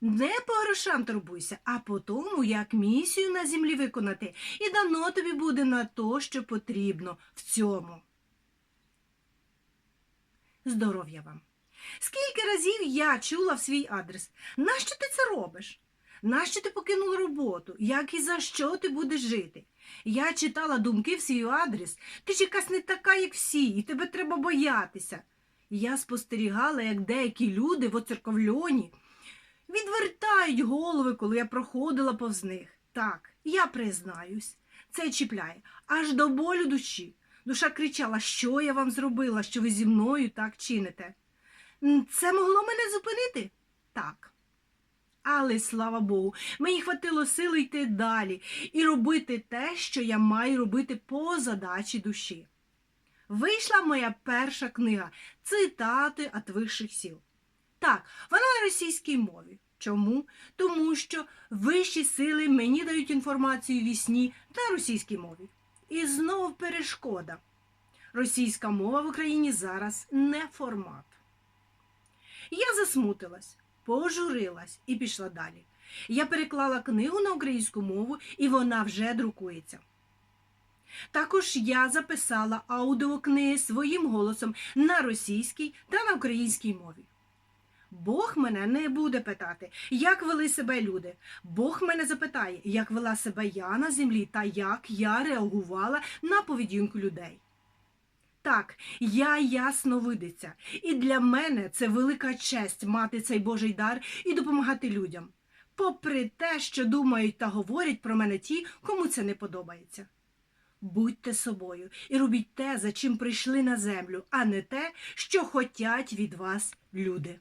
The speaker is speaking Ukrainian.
Не по грошам турбуйся, а по тому, як місію на землі виконати, і дано тобі буде на то, що потрібно в цьому. Здоров'я вам! Скільки разів я чула в свій адрес, нащо ти це робиш? Нащо ти покинула роботу? Як і за що ти будеш жити? Я читала думки в свій адрес. Ти ж якась не така, як всі, і тебе треба боятися. Я спостерігала, як деякі люди в оцерковльоні відвертають голови, коли я проходила повз них. Так, я признаюсь, це чіпляє аж до болю душі. Душа кричала, що я вам зробила, що ви зі мною так чините. Це могло мене зупинити? Так. Але слава Богу, мені хватило сили йти далі і робити те, що я маю робити по задачі душі. Вийшла моя перша книга Цитати від вищих сіл. Так, вона на російській мові. Чому? Тому що вищі сили мені дають інформацію ві сні на російській мові. І знов перешкода. Російська мова в Україні зараз не формат. Я засмутилась, пожурилась і пішла далі. Я переклала книгу на українську мову, і вона вже друкується. Також я записала аудіокниги своїм голосом на російській та на українській мові. Бог мене не буде питати, як вели себе люди. Бог мене запитає, як вела себе я на землі та як я реагувала на поведінку людей. Так, я ясновидиця, і для мене це велика честь мати цей Божий дар і допомагати людям, попри те, що думають та говорять про мене ті, кому це не подобається. Будьте собою і робіть те, за чим прийшли на землю, а не те, що хотять від вас люди.